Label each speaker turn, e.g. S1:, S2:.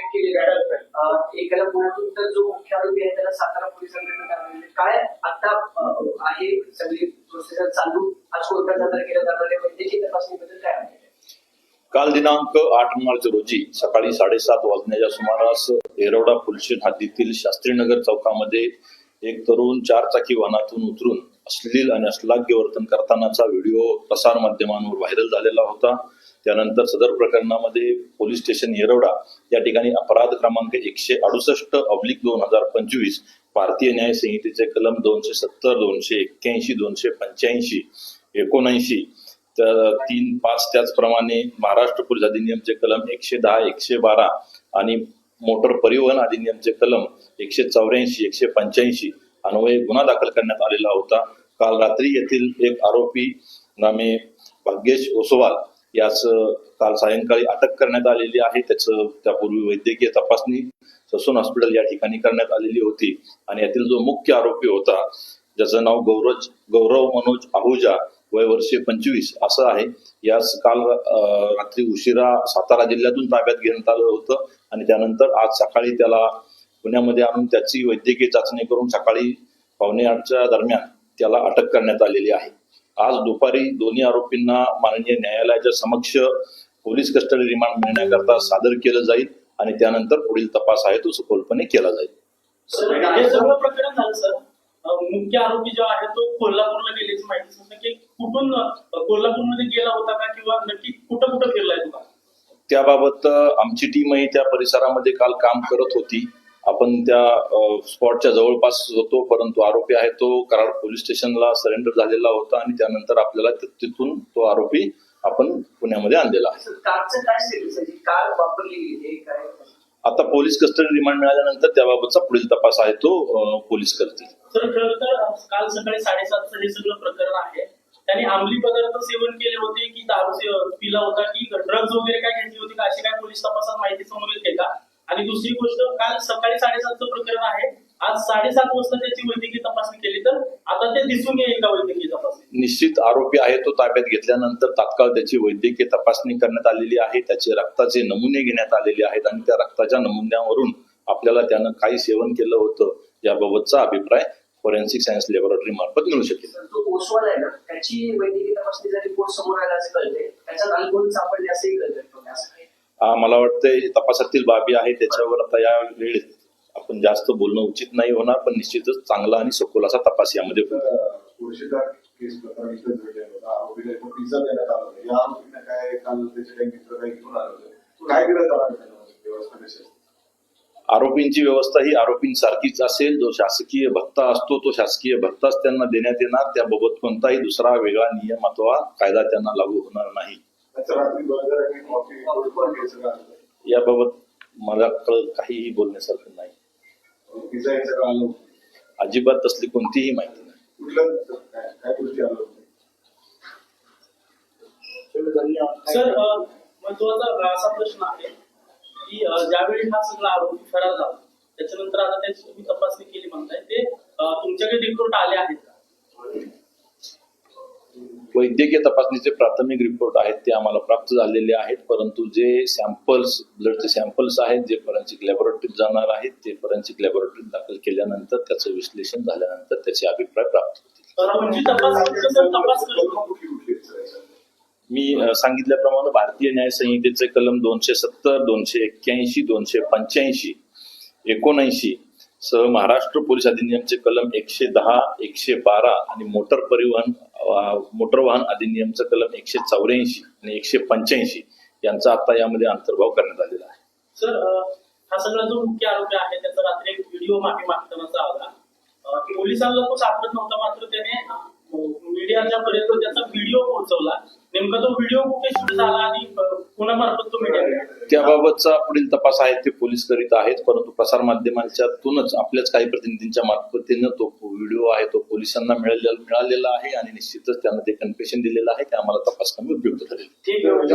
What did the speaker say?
S1: अटक केली एकाला पुण्यातून तर जो मुख्य आरोपी आहे त्याला सातारा पोलिसांकडे म्हणजे काय आता आहे सगळी चालू. आज कोर्टात सादर जाणार आहे. वैद्यकीय तपासणीबद्दल काय आहे?
S2: काल दिनांक आठ मार्च रोजी सकाळी साडेसात वाजण्याच्या सुमारास येरवडा पोलीस हद्दीतील शास्त्रीनगर चौकामध्ये एक तरुण चारचाकी वाहनातून उतरून अश्लील आणि अश्लाघ्य वर्तन करतानाचा व्हिडिओ प्रसार माध्यमांवर व्हायरल झालेला होता. त्यानंतर सदर प्रकरणामध्ये पोलीस स्टेशन येरवडा या ठिकाणी अपराध क्रमांक एकशे अडुसष्ट अब्लिक दोन हजार पंचवीस भारतीय न्याय संहितेचे कलम दोनशे सत्तर दोनशे एक्क्याऐंशी दोनशे पंच्याऐंशी एकोणऐंशी तर तीन पाच त्याचप्रमाणे महाराष्ट्र पोलीस अधिनियमचे कलम एकशे दहा एकशे बारा आणि मोटर परिवहन अधिनियमचे कलम एकशे चौऱ्याऐंशी एकशे पंच्याऐंशी अन्वये गुन्हा दाखल करण्यात आलेला होता. काल रात्री येथील एक आरोपी नामे भाग्येश ओसवाल याच काल सायंकाळी अटक करण्यात आलेली आहे. त्याचं त्यापूर्वी वैद्यकीय तपासणी ससून हॉस्पिटल या ठिकाणी करण्यात आलेली होती. आणि यातील जो मुख्य आरोपी होता ज्याचं नाव गौरज गौरव मनोज आहुजा वय वर्षे पंचवीस असं आहे. यास काल रात्री उशिरा सातारा जिल्ह्यातून ताब्यात घेण्यात आलं होतं. आणि त्यानंतर आज सकाळी त्याला पुण्यामध्ये आणून त्याची वैद्यकीय चाचणी करून सकाळी पावणे आठच्या दरम्यान त्याला अटक करण्यात आलेली आहे. आज दुपारी दोन्ही आरोपींना माननीय न्यायालयाच्या समक्ष पोलीस कस्टडी रिमांड मिळण्याकरता सादर केलं जाईल आणि त्यानंतर पुढील तपास आहे तो सखोलपणे केला जाईल.
S3: सर हे सर्व प्रकरण झालं सर. अं, मुख्य आरोपी जो आहे तो कोल्हापूरला गेल्याची माहिती की कुठून कोल्हापूरमध्ये गेला होता का किंवा नक्की कुठं कुठं फिरलाय तुला
S2: त्याबाबत आमची टीमही त्या परिसरामध्ये काल काम करत होती. आपण त्या स्पॉटच्या जवळपास होतो परंतु आरोपी आहे तो कराड पोलीस स्टेशनला सरेंडर झालेला होता आणि त्यानंतर आपल्याला तिथून तो आरोपी आपण पुण्यामध्ये आणलेला आहे. आता पोलीस कस्टडी रिमांड मिळाल्यानंतर त्याबाबतचा पुढील तपास आहे तो पोलीस करतील.
S3: काल सकाळी साडेसातचं हे सगळं प्रकरण आहे त्यांनी अंमली पदार्थ सेवन केले होते की दारू पिला होता की ड्रग्ज वगैरे काय घेतली होती का? अशी काय पोलीस तपासात माहिती समोर येते का? आणि दुसरी गोष्ट काल सकाळी साडेसातचं प्रकरण आहे. आज साडेसात वाजता त्याची वैद्यकीय तपासणी केली तर आता ते दिसून येईल का वैद्यकीय तपासणी?
S2: निश्चित आरोपी आहे तो ताब्यात घेतल्यानंतर तात्काळ त्याची वैद्यकीय तपासणी करण्यात आलेली आहे. त्याचे रक्ताचे नमुने घेण्यात आलेले आहेत आणि त्या रक्ताच्या नमुन्यावरून आपल्याला त्यानं काही सेवन केलं होतं याबाबतचा अभिप्राय फॉरेन्सिक सायन्स लॅबोरेटरी मार्फत मिळू शकेल.
S1: तर तो ओसवाल आहे ना त्याची वैद्यकीय तपासणीचा रिपोर्ट समोर आला असं कळते त्याच्यात अल्कोहोल सापडले असंही कळतंय. असं काही
S2: मला वाटतं तपासातील बाबी आहे त्याच्यावर आता या वेळेत आपण जास्त बोलणं उचित नाही होणार पण निश्चितच चांगला आणि सखोल असा तपास यामध्ये? आरोपींची व्यवस्था ही आरोपींसारखीच असेल. जो शासकीय भत्ता असतो तो शासकीय भत्ताच त्यांना देण्यात येणार. त्याबाबत कोणताही दुसरा वेगळा नियम अथवा कायदा त्यांना लागू होणार नाही. याबाबत मला कळ काहीही बोलण्यासारखं नाही? अजिबात तसली कोणतीही माहिती नाही?
S3: सर महत्त्वाचा असा प्रश्न आहे की ज्यावेळी हा सगळा आरोपी फरार झाला त्याच्यानंतर आता त्याची तुम्ही तपासणी केली म्हणताय ते तुमच्याकडे रिपोर्ट आले आहेत.
S2: वैद्यकीय तपासणीचे प्राथमिक रिपोर्ट आहेत ते आम्हाला प्राप्त झालेले आहेत परंतु जे सॅम्पल्स ब्लडचे सॅम्पल्स आहेत जे फॉरेन्सिक लॅबोरेटरीत जाणार आहेत ते फॉरेन्सिक लॅबोरेटरीत दाखल केल्यानंतर त्याचं विश्लेषण झाल्यानंतर त्याचे अभिप्राय प्राप्त होतील
S4: याच्यात?
S2: मी सांगितल्याप्रमाणे भारतीय न्याय संहितेचे कलम दोनशे सत्तर दोनशे एक्क्याऐंशी दोनशे पंच्याऐंशी एकोणऐंशी सह महाराष्ट्र पोलीस अधिनियमचे कलम एकशे दहा एकशे बारा आणि मोटर परिवहन मोटर वाहन अधिनियमचं कलम एकशे चौऱ्याऐंशी आणि एकशे पंच्याऐंशी यांचा आता यामध्ये अंतर्भाव करण्यात आलेला आहे.
S3: सर हा सगळा जो मुख्य आरोपी आहे त्याचा रात्री एक व्हिडिओ मागे मागतानाचा आला. की पोलिसांना तो सापडत नव्हता मात्र त्याने मीडियाच्या पर्यंत त्याचा व्हिडिओ पोहोचवला. नेमका तो व्हिडिओ कुठे शूट झाला आणि
S2: त्याबाबतचा पुढील तपास आहे ते पोलीस करीत आहेत परंतु प्रसार माध्यमांच्यातूनच आपल्याच काही प्रतिनिधींच्या मार्फतीनं तो व्हिडिओ आहे तो पोलिसांना मिळालेला मिळालेला आहे आणि निश्चितच त्यांना ते कन्फेशन दिलेलं आहे ते आम्हाला तपास कमी उपयुक्त ठरेल.
S3: ठीक आहे.